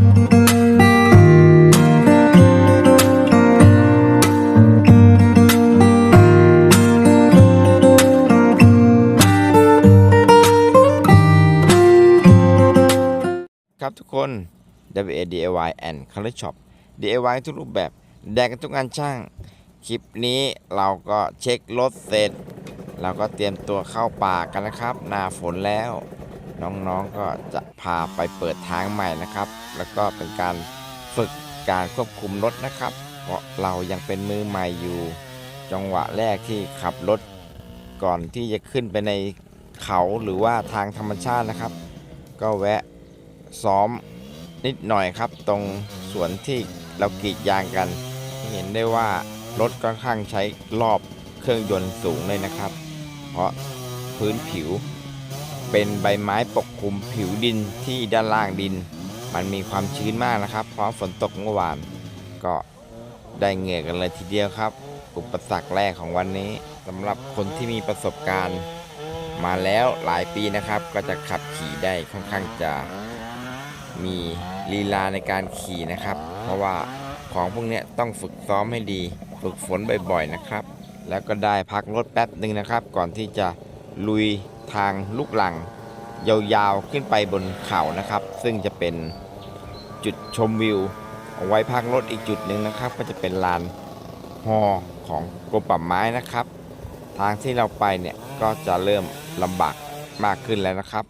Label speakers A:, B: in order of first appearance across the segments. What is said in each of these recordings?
A: ครับทุกคน WA DIY and Color Shop DIY ทุกรูปแบบ แดกกันทุกงานช่าง คลิปนี้เราก็เช็ครถเสร็จ เราก็เตรียมตัวเข้าป่ากันนะครับ หน้าฝนแล้ว น้องๆก็จะพาไปเปิดทางใหม่นะครับ แล้วก็เป็นการฝึกการควบคุมรถนะครับ เพราะเรายังเป็นมือใหม่อยู่ จังหวะแรกที่ขับรถก่อนที่จะขึ้นไปในเขาหรือว่าทางธรรมชาตินะครับ ก็แวะซ้อมนิดหน่อยครับ ตรงสวนที่เรากรีดยางกัน เห็นได้ว่ารถค่อนข้างใช้รอบเครื่องยนต์สูงเลยนะครับ เพราะพื้นผิว เป็นใบไม้ปกคลุมผิวดินที่ด้านล่างดิน มันมีความชื้นมากนะครับ เพราะฝนตกเมื่อวาน ก็ได้เหงื่อกันเลยทีเดียวครับ อุปสรรคแรกของวันนี้สำหรับคนที่มีประสบการณ์ มาแล้วหลายปีนะครับ ก็จะขับขี่ได้ค่อนข้างจะมีลีลาในการขี่นะครับ เพราะว่าของพวกนี้ต้องฝึกซ้อมให้ดี ฝึกฝนบ่อยๆนะครับ แล้วก็ได้พักรถแป๊บหนึ่งนะครับ ก่อนที่จะลุย ทางลูกหลัง ยาวๆขึ้นไปบนเขานะครับ ซึ่งจะเป็นจุดชมวิว เอาไว้พักรถอีกจุดหนึ่งนะครับ ก็จะเป็นลานฮอของกรมป่าไม้นะครับ ทางที่เราไปเนี่ยก็จะเริ่มลำบากมากขึ้นแล้วนะครับ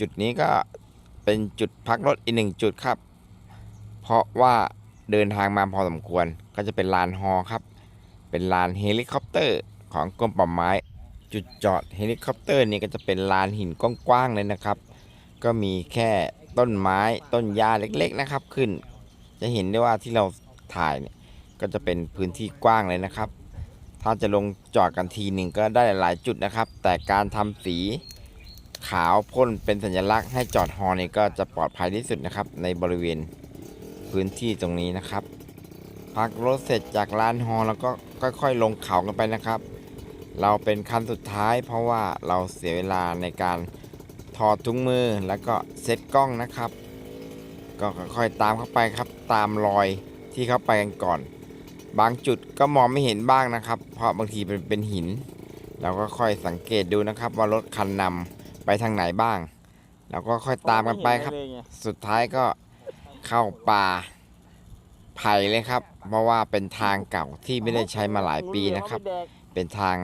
A: จุดนี้ก็เป็นจุดพักรถอีกหนึ่งจุดครับ เพราะว่าเดินทางมาพอสมควรก็จะเป็นลานฮอครับ เป็นลานเฮลิคอปเตอร์ของกรมป่าไม้ จุดจอดเฮลิคอปเตอร์นี่ก็จะเป็นลานหินกว้างๆเลยนะครับ ก็มีแค่ต้นไม้ต้นหญ้าเล็กๆนะครับ ขึ้น จะเห็นได้ว่าที่เราถ่ายเนี่ยก็จะเป็นพื้นที่กว้างเลยนะครับ ถ้าจะลงจอดกันทีหนึ่งก็ได้หลายจุดนะครับ แต่การทำสีขาวพ่นเป็นสัญลักษณ์ให้จอดฮอนี่ก็จะปลอดภัยที่สุดนะครับ ในบริเวณพื้นที่ตรงนี้นะครับ พักรถเสร็จจากลานฮอแล้วก็ค่อยๆ ลงเขากันไปนะครับ เราเป็นคันสุดท้ายเพราะว่าเราเสียเวลาในการถอดถุงมือแล้วก็เซ็ตกล้องนะครับ ก็ค่อยๆตามเข้าไปครับตามรอยที่เข้าไปกันก่อน บางจุดก็มองไม่เห็นบ้างนะครับ เพราะบางทีเป็นเป็นหิน เราก็ค่อยสังเกตดูนะครับ ว่ารถคันนำไปทางไหนบ้างเราก็ค่อยตามกันไปครับ สุดท้ายก็เข้าป่าไผ่เลยครับ เพราะว่าเป็นทางเก่าที่ไม่ได้ใช้มาหลายปีนะครับ เป็นทาง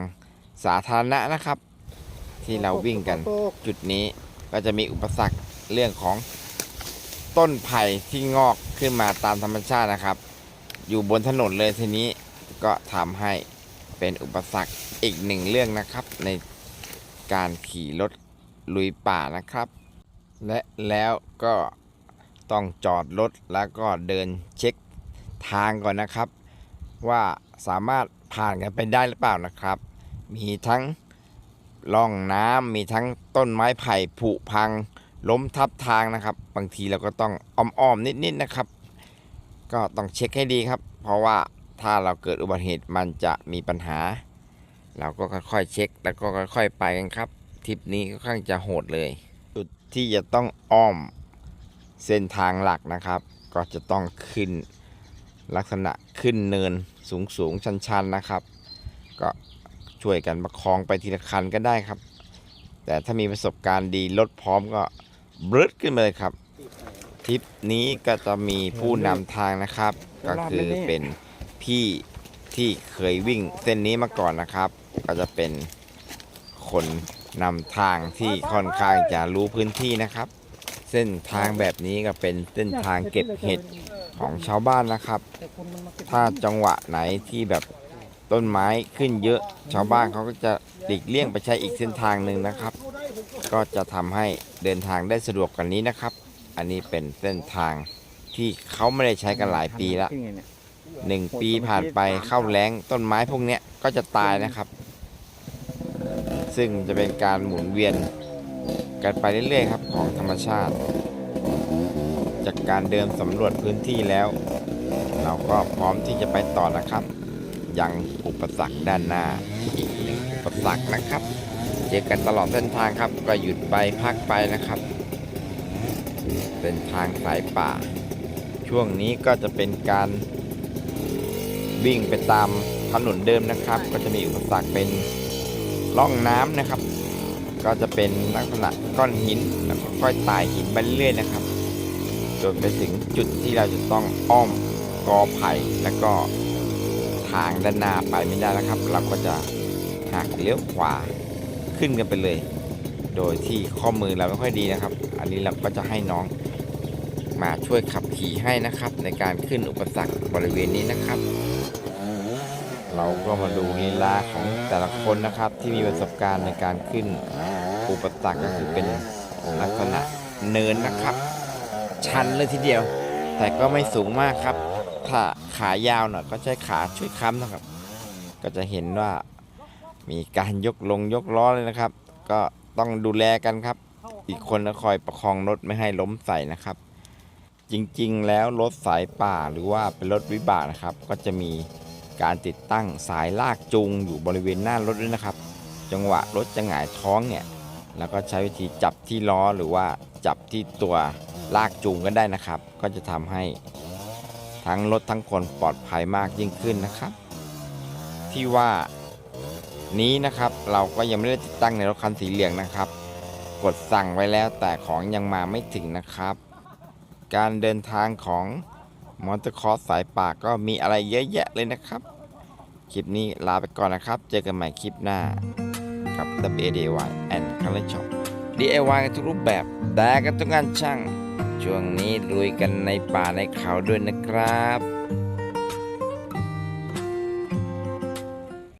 A: สาธารณะนะครับ ที่เราวิ่งกันจุดนี้ก็จะมีอุปสรรคเรื่องของต้นไผ่ที่งอกขึ้นมาตามธรรมชาตินะครับ อยู่บนถนนเลยทีนี้ก็ทำให้เป็นอุปสรรคอีกหนึ่งเรื่องนะครับ ในการขี่รถลุยป่านะครับ และแล้วก็ต้องจอดรถแล้วก็เดินเช็คทางก่อนนะครับ ว่าสามารถผ่านกันไปได้หรือเปล่านะครับ มีทั้งร่องน้ำมีทั้งต้นไม้ไผ่ผุพัง ล้มทับทางนะครับ บางทีเราก็ต้องอ้อมๆนิดๆนะครับ ก็ต้องเช็คให้ดีครับ เพราะว่าถ้าเราเกิดอุบัติเหตุมันจะมีปัญหา เราก็ค่อยๆเช็ค แล้วก็ค่อยๆไปกันครับทริปนี้ค่อนข้างจะโหดเลย จุดที่จะต้องอ้อมเส้นทางหลักนะครับ ก็จะต้องขึ้นลักษณะขึ้นเนินสูงๆชันๆนะครับ ก็ ช่วยกันประคองไปทีละคันก็ได้ครับ แต่ถ้ามีประสบการณ์ดีรถพร้อมก็บรึดขึ้นมาเลยครับทริปนี้ก็จะมีผู้นำทางนะครับ ก็คือเป็นพี่ที่เคยวิ่งเส้นนี้มาก่อนนะครับ ก็จะเป็นคนนำทางที่ค่อนข้างจะรู้พื้นที่นะครับ เส้นทางแบบนี้ก็เป็นเส้นทางเก็บเห็ดของชาวบ้านนะครับ ถ้าจังหวะไหนที่แบบ ต้นไม้ขึ้นเยอะ ชาวบ้านเขาก็จะหลีกเลี่ยงไปใช้อีกเส้นทางหนึ่งนะครับ ก็จะทำให้เดินทางได้สะดวกกว่านี้นะครับ อันนี้เป็นเส้นทางที่เขาไม่ได้ใช้กันหลายปีละหนึ่งปีผ่านไปเข้าแล้งต้นไม้พวกนี้ก็จะตายนะครับ ซึ่งจะเป็นการหมุนเวียนกันไปเรื่อยๆครับของธรรมชาติ จากการเดินสำรวจพื้นที่แล้ว เราก็พร้อมที่จะไปต่อนะครับ ยังอุปสรรคด้านหน้าอีกหนึ่งอุปสรรคนะครับ เจอกันตลอดเส้นทางครับ ก็หยุดไปพักไปนะครับ เป็นทางสายป่า ช่วงนี้ก็จะเป็นการวิ่งไปตามถนนเดิมนะครับ ก็จะมีอุปสรรคเป็นร่องน้ำนะครับ ก็จะเป็นลักษณะก้อนหินแล้วก็ค่อยไต่หินไปเรื่อยๆนะครับ จนไปถึงจุดที่เราจะต้องอ้อมกอไผ่แล้วก็ ทางด้านหน้าไปไม่ได้แล้วครับ เราก็จะหักเลี้ยวขวาขึ้นกันไปเลย โดยที่ข้อมือเราไม่ค่อยดีนะครับ อันนี้เราก็จะให้น้องมาช่วยขับขี่ให้นะครับ ในการขึ้นอุปสรรคบริเวณนี้นะครับ เราก็มาดูลีลาของแต่ละคนนะครับ ที่มีประสบการณ์ในการขึ้นอุปสรรคก็คือเป็นลักษณะเนินนะครับ ชันเลยทีเดียว แต่ก็ไม่สูงมากครับ ถ้าขายาวหน่อยก็ใช้ขาช่วยค้ำนะครับ ก็จะเห็นว่ามีการยกลงยกล้อเลยนะครับ ก็ต้องดูแลกันครับ อีกคนก็คอยประคองรถไม่ให้ล้มใส่นะครับ จริงๆ แล้วรถสายป่าหรือว่าเป็นรถวิบากนะครับ ก็จะมีการติดตั้งสายลากจูงอยู่บริเวณหน้ารถด้วยนะครับ จังหวะรถจะหงายท้องเนี่ยแล้วก็ใช้วิธีจับที่ล้อหรือว่าจับที่ตัวลากจูงก็ได้นะครับ ก็จะทำให้ ทั้งรถทั้งคนปลอดภัยมากยิ่งขึ้นนะครับ ที่ว่านี้นะครับเราก็ยังไม่ได้ติดตั้งในรถคันสีเหลืองนะครับ กดสั่งไว้แล้วแต่ของยังมาไม่ถึงนะครับ การเดินทางของมอเตอร์คอร์สสายป่าก็มีอะไรเยอะแยะเลยนะครับ คลิปนี้ลาไปก่อนนะครับ เจอกันใหม่คลิปหน้ากับ w d y and Color Shop DIY กันทุกรูปแบบแต่กันทุกงานช่าง ช่วงนี้ลุยกันในป่าในเขาด้วยนะครับ